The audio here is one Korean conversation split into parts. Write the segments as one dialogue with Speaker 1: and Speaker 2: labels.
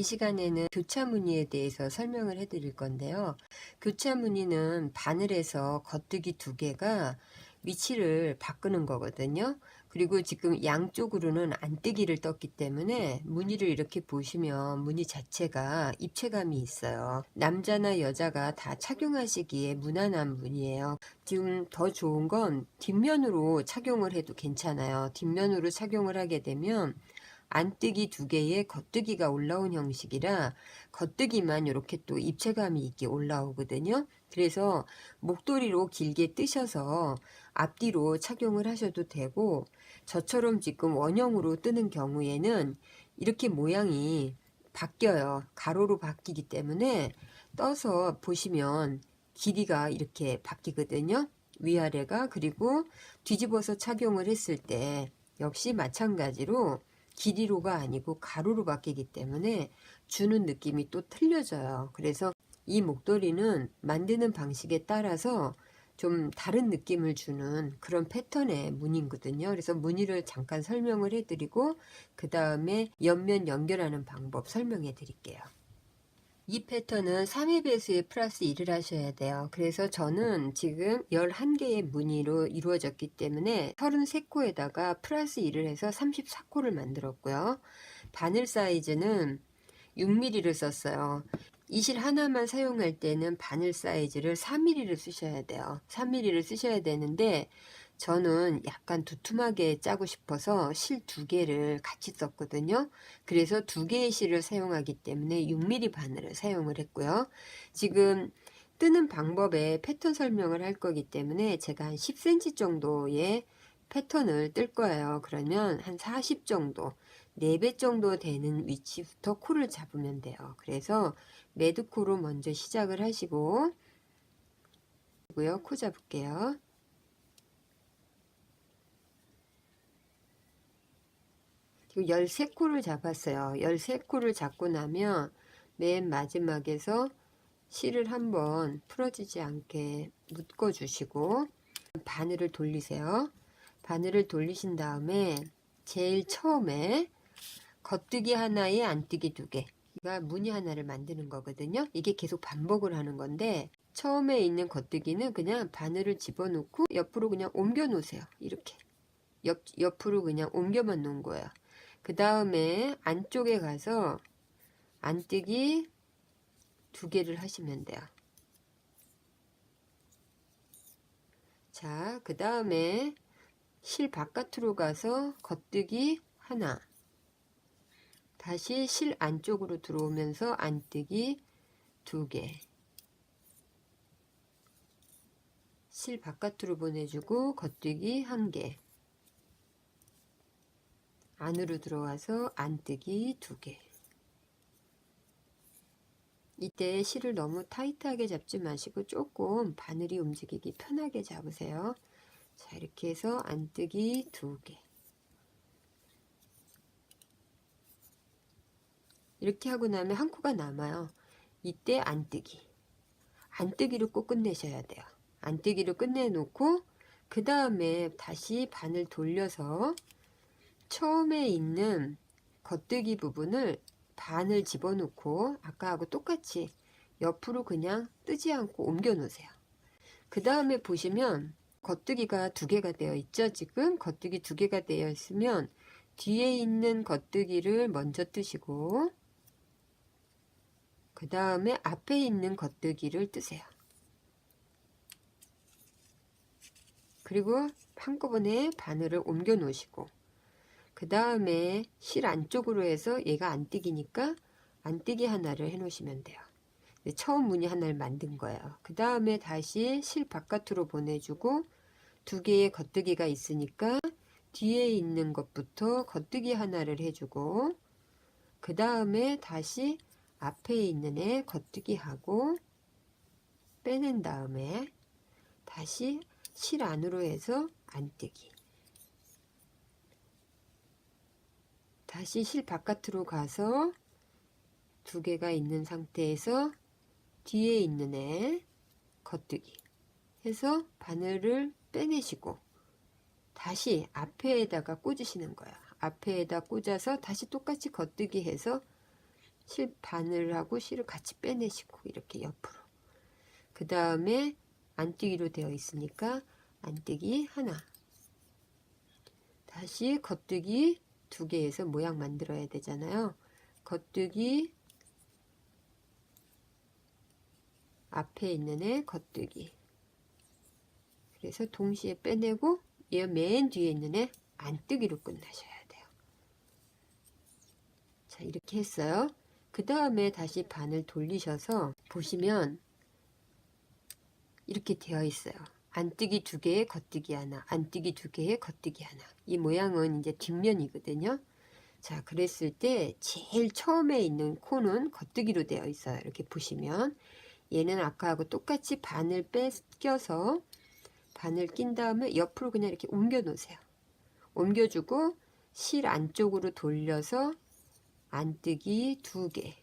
Speaker 1: 이 시간에는 교차 무늬에 대해서 설명을 해 드릴 건데요. 교차 무늬는 바늘에서 겉뜨기 두 개가 위치를 바꾸는 거거든요. 그리고 지금 양쪽으로는 안뜨기를 떴기 때문에 무늬를 이렇게 보시면 무늬 자체가 입체감이 있어요. 남자나 여자가 다 착용하시기에 무난한 무늬예요. 지금 더 좋은 건 뒷면으로 착용을 해도 괜찮아요. 뒷면으로 착용을 하게 되면 안뜨기 두 개에 겉뜨기가 올라온 형식이라 겉뜨기만 이렇게 또 입체감이 있게 올라오거든요. 그래서 목도리로 길게 뜨셔서 앞뒤로 착용을 하셔도 되고 저처럼 지금 원형으로 뜨는 경우에는 이렇게 모양이 바뀌어요. 가로로 바뀌기 때문에 떠서 보시면 길이가 이렇게 바뀌거든요. 위아래가 그리고 뒤집어서 착용을 했을 때 역시 마찬가지로 길이로가 아니고 가로로 바뀌기 때문에 주는 느낌이 또 틀려져요. 그래서 이 목도리는 만드는 방식에 따라서 좀 다른 느낌을 주는 그런 패턴의 무늬거든요. 그래서 무늬를 잠깐 설명을 해드리고 그 다음에 옆면 연결하는 방법 설명해 드릴게요. 이 패턴은 3회 배수에 플러스 1을 하셔야 돼요. 그래서 저는 지금 11개의 무늬로 이루어졌기 때문에 33코에다가 플러스 1을 해서 34코를 만들었고요. 바늘 사이즈는 6mm를 썼어요. 이 실 하나만 사용할 때는 바늘 사이즈를 4mm를 쓰셔야 돼요. 3mm를 쓰셔야 되는데 저는 약간 두툼하게 짜고 싶어서 실 두 개를 같이 썼거든요. 그래서 두 개의 실을 사용하기 때문에 6mm 바늘을 사용을 했고요. 지금 뜨는 방법에 패턴 설명을 할 거기 때문에 제가 한 10cm 정도의 패턴을 뜰 거예요. 그러면 한 40 정도, 4배 정도 되는 위치부터 코를 잡으면 돼요. 그래서 매드코로 먼저 시작을 하시고 코 잡을게요. 지금 13코를 잡았어요. 13코를 잡고 나면 맨 마지막에서 실을 한번 풀어지지 않게 묶어 주시고 바늘을 돌리세요. 바늘을 돌리신 다음에 제일 처음에 겉뜨기 하나에 안뜨기 두 개. 가 무늬 하나를 만드는 거거든요. 이게 계속 반복을 하는 건데 처음에 있는 겉뜨기는 그냥 바늘을 집어넣고 옆으로 그냥 옮겨 놓으세요. 이렇게 옆, 옆으로 그냥 옮겨만 놓은 거예요. 그 다음에 안쪽에 가서 안뜨기 두 개를 하시면 돼요. 자, 그 다음에 실 바깥으로 가서 겉뜨기 하나. 다시 실 안쪽으로 들어오면서 안뜨기 두 개. 실 바깥으로 보내주고 겉뜨기 한 개. 안으로 들어와서 안뜨기 두 개. 이때 실을 너무 타이트하게 잡지 마시고 조금 바늘이 움직이기 편하게 잡으세요. 자, 이렇게 해서 안뜨기 두 개. 이렇게 하고 나면 한 코가 남아요. 이때 안뜨기. 안뜨기로 꼭 끝내셔야 돼요. 안뜨기로 끝내놓고 그 다음에 다시 바늘 돌려서 처음에 있는 겉뜨기 부분을 반을 집어넣고 아까하고 똑같이 옆으로 그냥 뜨지 않고 옮겨 놓으세요. 그 다음에 보시면 겉뜨기가 두 개가 되어 있죠. 지금 겉뜨기 두 개가 되어 있으면 뒤에 있는 겉뜨기를 먼저 뜨시고 그 다음에 앞에 있는 겉뜨기를 뜨세요. 그리고 한꺼번에 바늘을 옮겨 놓으시고 그 다음에 실 안쪽으로 해서 얘가 안 뛰기니까 안 뛰기 하나를 해 놓으시면 돼요. 처음 무늬 하나를 만든 거예요. 그 다음에 다시 실 바깥으로 보내주고 두 개의 겉뜨기가 있으니까 뒤에 있는 것부터 겉뜨기 하나를 해주고 그 다음에 다시 앞에 있는 애 겉뜨기 하고 빼낸 다음에 다시 실 안으로 해서 안뜨기 다시 실 바깥으로 가서 두 개가 있는 상태에서 뒤에 있는 애 겉뜨기 해서 바늘을 빼내시고 다시 앞에다가 꽂으시는 거야. 앞에다 꽂아서 다시 똑같이 겉뜨기 해서 실 바늘하고 실을 같이 빼내시고 이렇게 옆으로 그 다음에 안뜨기로 되어 있으니까 안뜨기 하나 다시 겉뜨기 두 개에서 모양 만들어야 되잖아요. 겉뜨기 앞에 있는 애 겉뜨기. 그래서 동시에 빼내고 얘 맨 뒤에 있는 애 안뜨기로 끝나셔야 돼요. 자 이렇게 했어요. 그 다음에 다시 반을 돌리셔서 보시면 이렇게 되어 있어요 안뜨기 두 개에 겉뜨기 하나 안뜨기 두 개에 겉뜨기 하나. 이 모양은 이제 뒷면이거든요. 자 그랬을 때 제일 처음에 있는 코는 겉뜨기로 되어 있어요. 이렇게 보시면. 얘는 아까하고 똑같이 반을 뺏겨서 반을 낀 다음에 옆으로 그냥 이렇게 옮겨 놓으세요. 옮겨주고 실 안쪽으로 돌려서 안뜨기 두 개,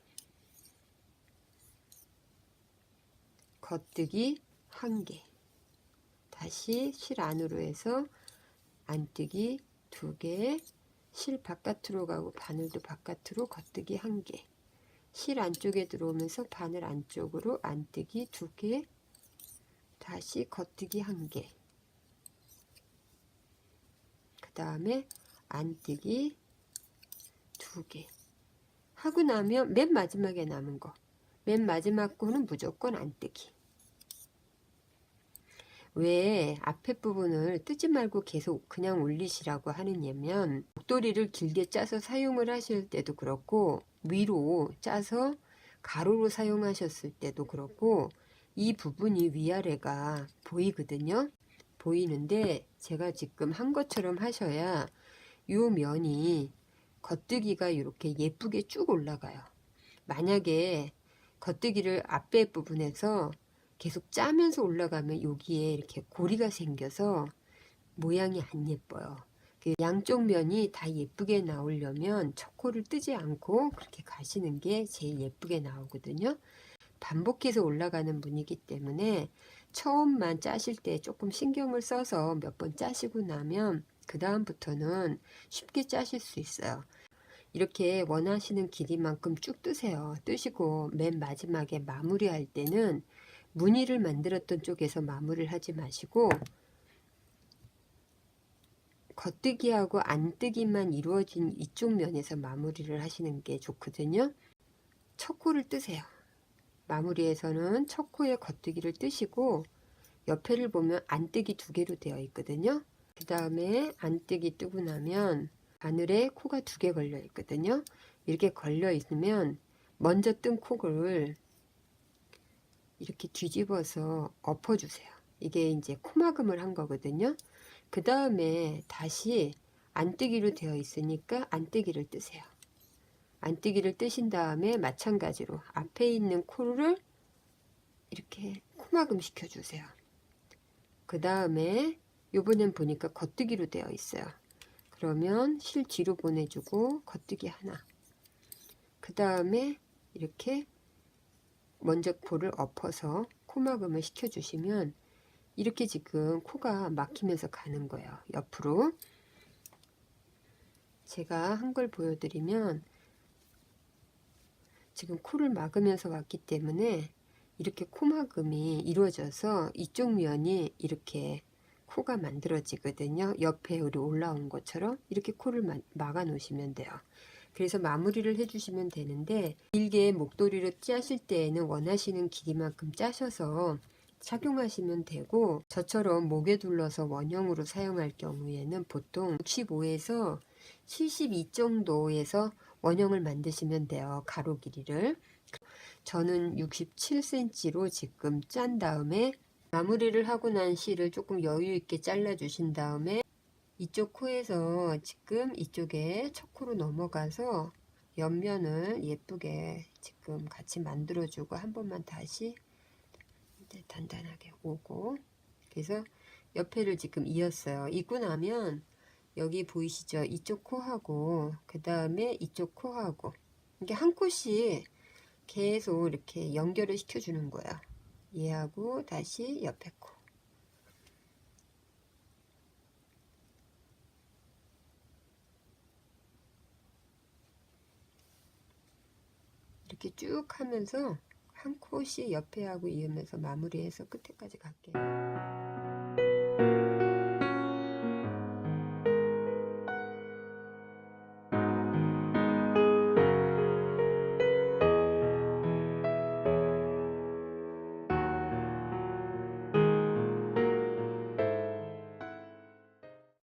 Speaker 1: 겉뜨기 한 개, 다시 실 안으로 해서 안뜨기 두 개, 실 바깥으로 가고 바늘도 바깥으로 겉뜨기 한 개, 실 안쪽에 들어오면서 바늘 안쪽으로 안뜨기 두 개, 다시 겉뜨기 한 개, 그 다음에 안뜨기 두 개. 하고 나면 맨 마지막에 남은 거. 맨 마지막 거는 무조건 안뜨기. 왜 앞에 부분을 뜨지 말고 계속 그냥 올리시라고 하느냐면 목도리를 길게 짜서 사용을 하실 때도 그렇고 위로 짜서 가로로 사용하셨을 때도 그렇고 이 부분이 위아래가 보이거든요. 보이는데 제가 지금 한 것처럼 하셔야 요 면이 겉뜨기가 이렇게 예쁘게 쭉 올라가요. 만약에 겉뜨기를 앞에 부분에서 계속 짜면서 올라가면 여기에 이렇게 고리가 생겨서 모양이 안 예뻐요. 그 양쪽 면이 다 예쁘게 나오려면 초코를 뜨지 않고 그렇게 가시는 게 제일 예쁘게 나오거든요. 반복해서 올라가는 분이기 때문에 처음만 짜실 때 조금 신경을 써서 몇 번 짜시고 나면 그 다음부터는 쉽게 짜실 수 있어요. 이렇게 원하시는 길이만큼 쭉 뜨세요. 뜨시고 맨 마지막에 마무리할 때는 무늬를 만들었던 쪽에서 마무리를 하지 마시고 겉뜨기하고 안뜨기만 이루어진 이쪽 면에서 마무리를 하시는 게 좋거든요. 첫 코를 뜨세요. 마무리에서는 첫 코에 겉뜨기를 뜨시고 옆에를 보면 안뜨기 두 개로 되어 있거든요. 그 다음에 안뜨기 뜨고 나면 바늘에 코가 두 개 걸려 있거든요. 이렇게 걸려 있으면 먼저 뜬 코를 이렇게 뒤집어서 엎어주세요. 이게 이제 코막음을 한 거거든요. 그 다음에 다시 안뜨기로 되어 있으니까 안뜨기를 뜨세요. 안뜨기를 뜨신 다음에 마찬가지로 앞에 있는 코를 이렇게 코막음 시켜주세요. 그 다음에 요번엔 보니까 겉뜨기로 되어 있어요. 그러면 실 뒤로 보내주고 겉뜨기 하나 그 다음에 이렇게 먼저 볼을 엎어서 코막음을 시켜주시면 이렇게 지금 코가 막히면서 가는 거예요 옆으로 제가 한 걸 보여드리면 지금 코를 막으면서 왔기 때문에 이렇게 코막음이 이루어져서 이쪽 면이 이렇게 코가 만들어지거든요. 옆에 우리 올라온 것처럼 이렇게 코를 막아 놓으시면 돼요. 그래서 마무리를 해주시면 되는데 길게 목도리를 짜실 때에는 원하시는 길이만큼 짜셔서 착용하시면 되고 저처럼 목에 둘러서 원형으로 사용할 경우에는 보통 65에서 72 정도에서 원형을 만드시면 돼요. 가로 길이를. 저는 67cm로 지금 짠 다음에 마무리를 하고 난 실을 조금 여유 있게 잘라 주신 다음에 이쪽 코에서 지금 이쪽에 첫 코로 넘어가서 옆면을 예쁘게 지금 같이 만들어 주고 한 번만 다시 단단하게 오고. 그래서 옆에를 지금 이었어요. 이고 나면 여기 보이시죠? 이쪽 코하고 그 다음에 이쪽 코하고. 이게 한 코씩 계속 이렇게 연결을 시켜 주는 거야. 얘하고 다시 옆에 코 이렇게 쭉 하면서 한 코씩 옆에 하고 이으면서 마무리해서 끝에까지 갈게요.